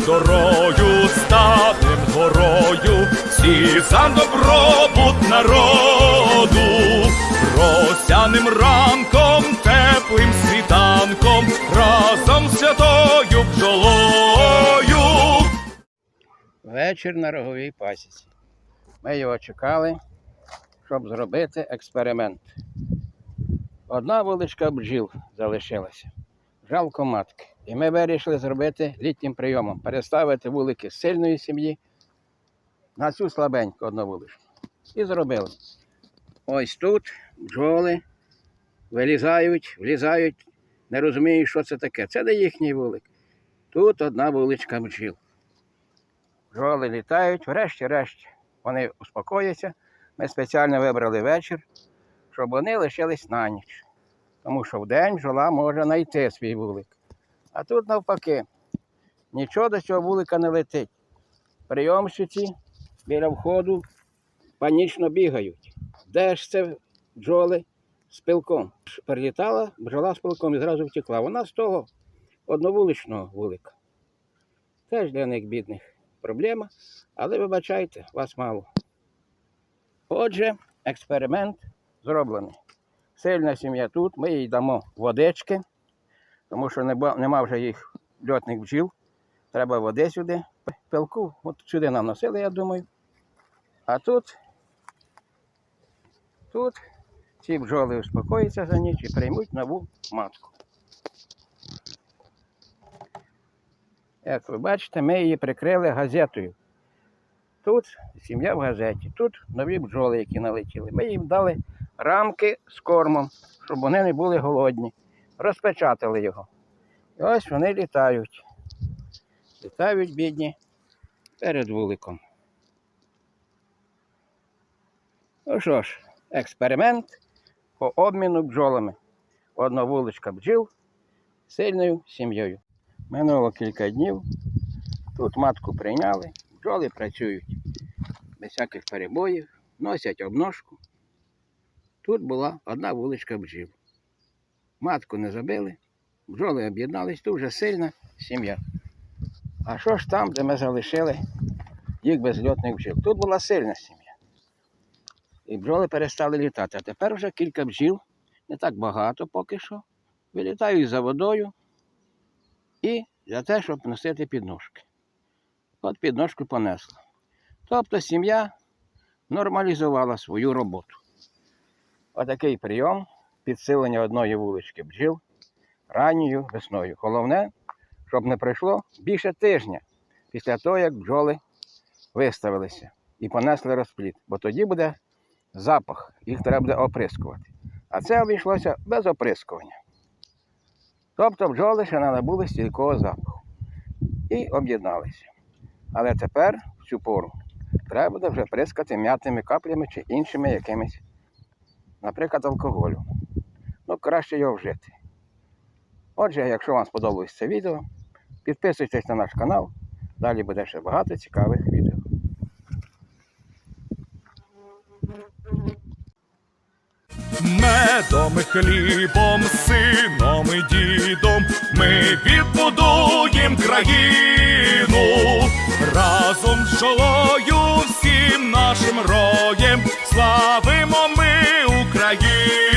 зорою, станем горою, всі за добробут народу, росяним ранком, теплим світанком, разом з святою бджолою. Вечір на роговій пасіці. Ми його чекали, щоб зробити експеримент. Одна вуличка бджіл залишилася. Жалко матки. І ми вирішили зробити літнім прийомом, переставити вулики з сильної сім'ї на цю слабеньку одну вуличку. І зробили. Ось тут бджоли вилізають, влізають, не розуміють, що це таке. Це не їхній вулик. Тут одна вуличка бджіл. Бджоли літають, врешті-решт вони успокояться. Ми спеціально вибрали вечір, щоб вони лишились на ніч. Тому що вдень бджола може знайти свій вулик. А тут навпаки, нічого до цього вулика не летить. Прийомщиці біля входу панічно бігають. Де ж це бджоли з пилком? Прилітала бджола з пилком і зразу втекла. Вона з того одновуличного вулика. Теж для них бідних проблема, але вибачайте, вас мало. Отже, експеримент зроблений. Сильна сім'я тут, ми їй дамо водички, тому що нема, вже їх льотних бджіл. Треба води сюди. Пилку, от сюди нам носили, я думаю. А тут, тут ці бджоли успокояться за ніч і приймуть нову матку. Як ви бачите, ми її прикрили газетою. Тут сім'я в газеті, тут нові бджоли, які налетіли. Ми їм дали рамки з кормом, щоб вони не були голодні. Розпечатали його. І ось вони літають. Літають бідні перед вуликом. Ну що ж, експеримент по обміну бджолами. Одна вуличка бджіл сильною сім'єю. Минуло кілька днів. Тут матку прийняли, бджоли працюють без всяких перебоїв, носять обножку. Тут була одна вуличка бджіл. Матку не забили, бджоли об'єднались, тут вже сильна сім'я. А що ж там, де ми залишили їх без льотних бджіл? Тут була сильна сім'я. І бджоли перестали літати. А тепер вже кілька бджіл, не так багато поки що, вилітають за водою і для те, щоб носити підножки. От підножку понесла. Тобто сім'я нормалізувала свою роботу. Отакий прийом підсилення одної вулички бджіл ранньою весною. Головне, щоб не пройшло більше тижня після того, як бджоли виставилися і понесли розплід, бо тоді буде запах, їх треба буде оприскувати. А це обійшлося без оприскування. Тобто бджоли ще не набули стійкого запаху і об'єдналися. Але тепер, в цю пору, треба буде вже прискати м'ятними каплями чи іншими якимись, наприклад, алкоголю. Ну, краще його вжити. Отже, якщо вам сподобалось це відео, підписуйтесь на наш канал. Далі буде ще багато цікавих відео. Медом хлібом, сином і дідом ми відбудуєм країну разом з жолою всім нашим роєм славимо ми I give.